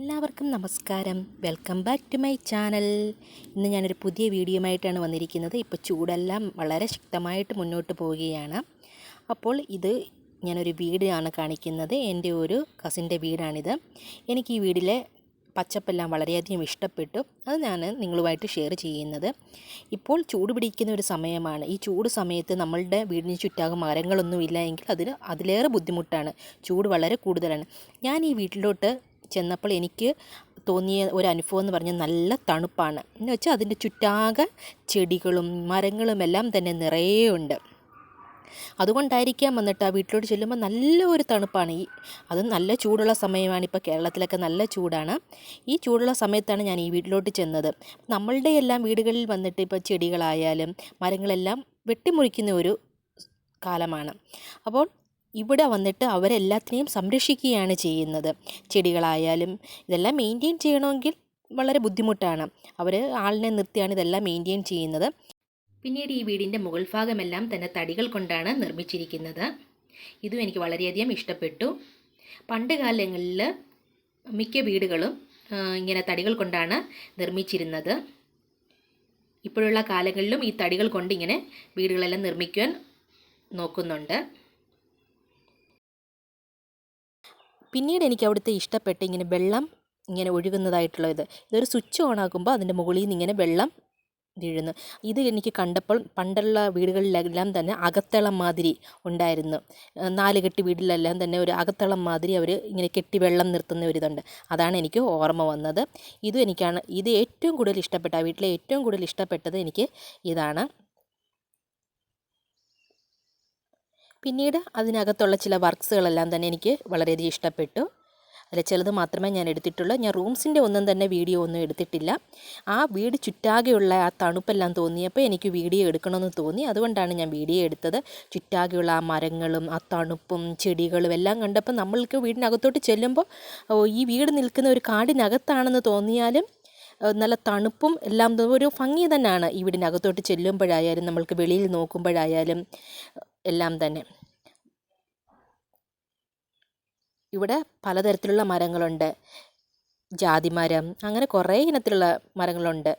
എല്ലാവർക്കും നമസ്കാരം. Welcome back to my channel ഇന്ന് ഞാനൊരു പുതിയ വീഡിയോയുമായിട്ടാണ് വന്നിരിക്കുന്നത്. ഇപ്പോൾ ചൂടെല്ലാം വളരെ ശക്തമായിട്ട് മുന്നോട്ട് പോവുകയാണ്. അപ്പോൾ ഇത് ഞാനൊരു വീടാണ് കാണിക്കുന്നത്. എന്റെ ഒരു കസിന്റെ വീടാണിത്. എനിക്ക് ഈ വീടിലെ പച്ചപ്പെല്ലാം വളരെയധികം ഇഷ്ടപ്പെട്ടു. അത് ഞാൻ നിങ്ങളുമായിട്ട് ഷെയർ ചെയ്യുന്നത്. ഇപ്പോൾ ചൂട് പിടിക്കുന്ന ഒരു സമയമാണ്. ഈ ചൂട് സമയത്ത് നമ്മളുടെ വീടിന് ചുറ്റാകും മരങ്ങളൊന്നും ഇല്ല എങ്കിൽ അതിന് അതിലേറെ ബുദ്ധിമുട്ടാണ്. ചൂട് വളരെ കൂടുതലാണ്. ഞാൻ ഈ വീട്ടിലോട്ട് ചെന്നപ്പോൾ എനിക്ക് തോന്നിയ ഒരു അനുഭവം എന്ന് പറഞ്ഞാൽ നല്ല തണുപ്പാണ്. എന്ന് വെച്ചാൽ അതിന്റെ ചുറ്റാകെ ചെടികളും മരങ്ങളും എല്ലാം തന്നെ നിറയെ ഉണ്ട്. അതുകൊണ്ടായിരിക്കാം വന്നിട്ട് ആ വീട്ടിലോട്ട് ചെല്ലുമ്പോൾ നല്ല ഒരു തണുപ്പാണ്. ഈ അത് നല്ല ചൂടുള്ള സമയമാണ്. ഇപ്പോൾ കേരളത്തിലൊക്കെ നല്ല ചൂടാണ്. ഈ ചൂടുള്ള സമയത്താണ് ഞാൻ ഈ വീട്ടിലോട്ട് ചെന്നത്. നമ്മളുടെ എല്ലാം വീടുകളിൽ വന്നിട്ട് ഇപ്പോൾ ചെടികളായാലും മരങ്ങളെല്ലാം വെട്ടിമുറിക്കുന്ന ഒരു കാലമാണ്. അപ്പോൾ ഇവിടെ വന്നിട്ട് അവരെല്ലാത്തിനെയും സംരക്ഷിക്കുകയാണ് ചെയ്യുന്നത്. ചെടികളായാലും ഇതെല്ലാം മെയിന്റെയിൻ ചെയ്യണമെങ്കിൽ വളരെ ബുദ്ധിമുട്ടാണ്. അവർ ആളിനെ നിർത്തിയാണ് ഇതെല്ലാം മെയിന്റെയിൻ ചെയ്യുന്നത്. പിന്നീട് ഈ വീടിന്റെ മുകൾ ഭാഗമെല്ലാം തന്നെ തടികൾ കൊണ്ടാണ് നിർമ്മിച്ചിരിക്കുന്നത്. ഇതും എനിക്ക് വളരെയധികം ഇഷ്ടപ്പെട്ടു. പണ്ട് കാലങ്ങളിൽ മിക്ക വീടുകളും ഇങ്ങനെ തടികൾ കൊണ്ടാണ് നിർമ്മിച്ചിരുന്നത്. ഇപ്പോഴുള്ള കാലങ്ങളിലും ഈ തടികൾ കൊണ്ട് ഇങ്ങനെ വീടുകളെല്ലാം നിർമ്മിക്കുവാൻ നോക്കുന്നുണ്ട്. പിന്നീട് എനിക്ക് അവിടുത്തെ ഇഷ്ടപ്പെട്ട് ഇങ്ങനെ വെള്ളം ഇങ്ങനെ ഒഴുകുന്നതായിട്ടുള്ള ഇത്. ഇതൊരു സ്വിച്ച് ഓൺ ആക്കുമ്പോൾ അതിന്റെ മുകളിൽ നിന്ന് ഇങ്ങനെ വെള്ളം വീഴുന്നു. ഇത് എനിക്ക് കണ്ടപ്പോൾ പണ്ടുള്ള വീടുകളിലെല്ലാം തന്നെ അകത്തളം മാതിരി ഉണ്ടായിരുന്നു. നാലുകെട്ട് നാല് കെട്ടി വീട്ടിലെല്ലാം തന്നെ ഒരു അകത്തളം മാതിരി അവർ ഇങ്ങനെ കെട്ടി വെള്ളം നിർത്തുന്ന ഒരിതുണ്ട് അതാണ് എനിക്ക് ഓർമ്മ വന്നത്. ഇതും എനിക്കാണ് ഇത് ഏറ്റവും കൂടുതൽ ഇഷ്ടപ്പെട്ട വീട്ടിലെ ഏറ്റവും കൂടുതൽ ഇഷ്ടപ്പെട്ടത് എനിക്ക് ഇതാണ്. പിന്നീട് അതിനകത്തുള്ള ചില വർക്ക്സുകളെല്ലാം തന്നെ എനിക്ക് വളരെയധികം ഇഷ്ടപ്പെട്ടു. അതിൽ ചിലത് മാത്രമേ ഞാൻ എടുത്തിട്ടുള്ളൂ. ഞാൻ റൂംസിന്റെ ഒന്നും തന്നെ വീഡിയോ ഒന്നും എടുത്തിട്ടില്ല. ആ വീട് ചുറ്റാകെയുള്ള ആ തണുപ്പെല്ലാം തോന്നിയപ്പോൾ എനിക്ക് വീഡിയോ എടുക്കണമെന്ന് തോന്നി. അതുകൊണ്ടാണ് ഞാൻ വീഡിയോ എടുത്തത്. ചുറ്റാകെയുള്ള ആ മരങ്ങളും ആ തണുപ്പും ചെടികളും എല്ലാം കണ്ടപ്പോൾ നമ്മൾക്ക് വീടിനകത്തോട്ട് ചെല്ലുമ്പോൾ ഈ വീട് നിൽക്കുന്ന ഒരു കാടിനകത്താണെന്ന് തോന്നിയാലും നല്ല തണുപ്പും എല്ലാം ഒരു ഭംഗി തന്നെയാണ് ഈ വീടിനകത്തോട്ട് ചെല്ലുമ്പോഴായാലും നമ്മൾക്ക് വെളിയിൽ നോക്കുമ്പോഴായാലും എല്ലാം തന്നെ. ഇവിടെ പലതരത്തിലുള്ള മരങ്ങളുണ്ട്. ജാതിമരം അങ്ങനെ കുറേ ഇനത്തിലുള്ള മരങ്ങളുണ്ട്.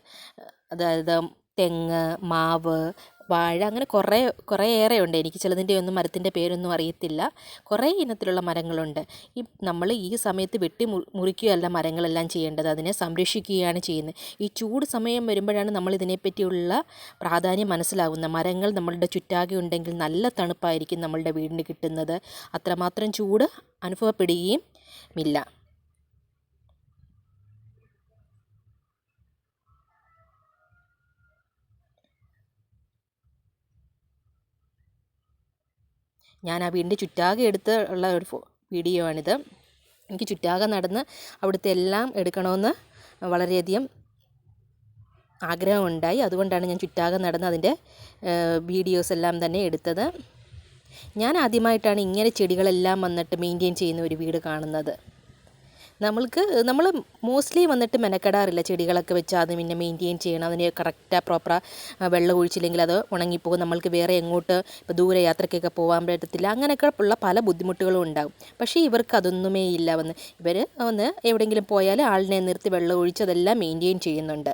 അതായത് തെങ്ങ് മാവ് വാഴ അങ്ങനെ കുറേ കുറേ ഏറെ ഉണ്ട് എനിക്ക് ചിലതിന്റെ ഒന്നും മരത്തിന്റെ പേരൊന്നും അറിയത്തില്ല. കുറേ ഇനത്തിലുള്ള മരങ്ങളുണ്ട്. ഈ നമ്മൾ ഈ സമയത്ത് വെട്ടി മുറിക്കുകയല്ല മരങ്ങളെല്ലാം ചെയ്യേണ്ടത്. അതിനെ സംരക്ഷിക്കുകയാണ് ചെയ്യുന്നത്. ഈ ചൂട് സമയം വരുമ്പോഴാണ് നമ്മൾ ഇതിനെപ്പറ്റിയുള്ള പ്രാധാന്യം മനസ്സിലാകുന്നത്. മരങ്ങൾ നമ്മളുടെ ചുറ്റാകെ ഉണ്ടെങ്കിൽ നല്ല തണുപ്പായിരിക്കും നമ്മളുടെ വീടിന് കിട്ടുന്നത്. അത്രമാത്രം ചൂട് അനുഭവപ്പെടുകയും ഇല്ല. ഞാൻ ആ വീടിന്റെ ചുറ്റാകെ എടുത്ത് ഉള്ള ഒരു വീഡിയോ ആണിത് എനിക്ക് ചുറ്റാകെ നടന്ന് അവിടുത്തെ എല്ലാം എടുക്കണമെന്ന് വളരെയധികം ആഗ്രഹമുണ്ടായി. അതുകൊണ്ടാണ് ഞാൻ ചുറ്റാകെ നടന്ന് അതിന്റെ വീഡിയോസ് എല്ലാം തന്നെ എടുത്തത്. ഞാൻ ആദ്യമായിട്ടാണ് ഇങ്ങനെ ചെടികളെല്ലാം വന്നിട്ട് മെയിന്റെയിൻ ചെയ്യുന്ന ഒരു വീട് കാണുന്നത്. നമ്മൾക്ക് നമ്മൾ മോസ്റ്റ്ലി വന്നിട്ട് മെനക്കെടാറില്ല ചെടികളൊക്കെ വെച്ച് അത് പിന്നെ മെയിന്റെയിൻ ചെയ്യണം. അതിന് കറക്റ്റാ പ്രോപ്പറാ വെള്ളം ഒഴിച്ചില്ലെങ്കിൽ അത് ഉണങ്ങിപ്പോകും. നമ്മൾക്ക് വേറെ എങ്ങോട്ട് ഇപ്പോൾ ദൂരെ യാത്രയ്ക്കൊക്കെ പോകാൻ പറ്റത്തില്ല. അങ്ങനെയൊക്കെ ഉള്ള പല ബുദ്ധിമുട്ടുകളും ഉണ്ടാകും. പക്ഷേ ഇവർക്ക് അതൊന്നുമേ ഇല്ല. വന്ന് ഇവർ വന്ന് എവിടെയെങ്കിലും പോയാൽ ആളിനെ നിർത്തി വെള്ളം ഒഴിച്ച് അതെല്ലാം മെയിന്റെയിൻ ചെയ്യുന്നുണ്ട്.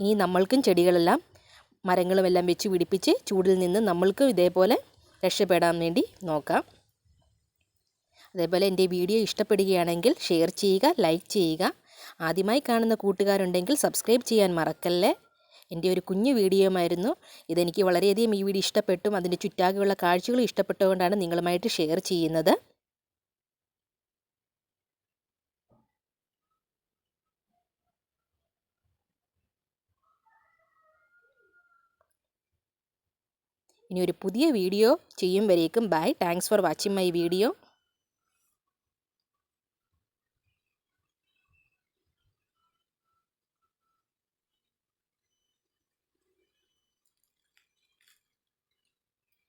ഇനി നമ്മൾക്കും ചെടികളെല്ലാം മരങ്ങളുമെല്ലാം വെച്ച് പിടിപ്പിച്ച് ചൂടിൽ നിന്ന് നമ്മൾക്കും ഇതേപോലെ രക്ഷപ്പെടാൻ വേണ്ടി നോക്കാം. അതേപോലെ എന്റെ വീഡിയോ ഇഷ്ടപ്പെടുകയാണെങ്കിൽ ഷെയർ ചെയ്യുക ലൈക്ക് ചെയ്യുക. ആദ്യമായി കാണുന്ന കൂട്ടുകാരുണ്ടെങ്കിൽ സബ്സ്ക്രൈബ് ചെയ്യാൻ മറക്കല്ലേ? എന്റെ ഒരു കുഞ്ഞു വീഡിയോമായിരുന്നു ഇതെനിക്ക് വളരെയധികം ഈ വീഡിയോ ഇഷ്ടപ്പെട്ടും. അതിന്റെ ചുറ്റാകെയുള്ള കാഴ്ചകളും ഇഷ്ടപ്പെട്ടുകൊണ്ടാണ് നിങ്ങളുമായിട്ട് ഷെയർ ചെയ്യുന്നത്. ഇനി ഒരു പുതിയ വീഡിയോ ചെയ്യും വരേക്കും. Bye thanks for watching my video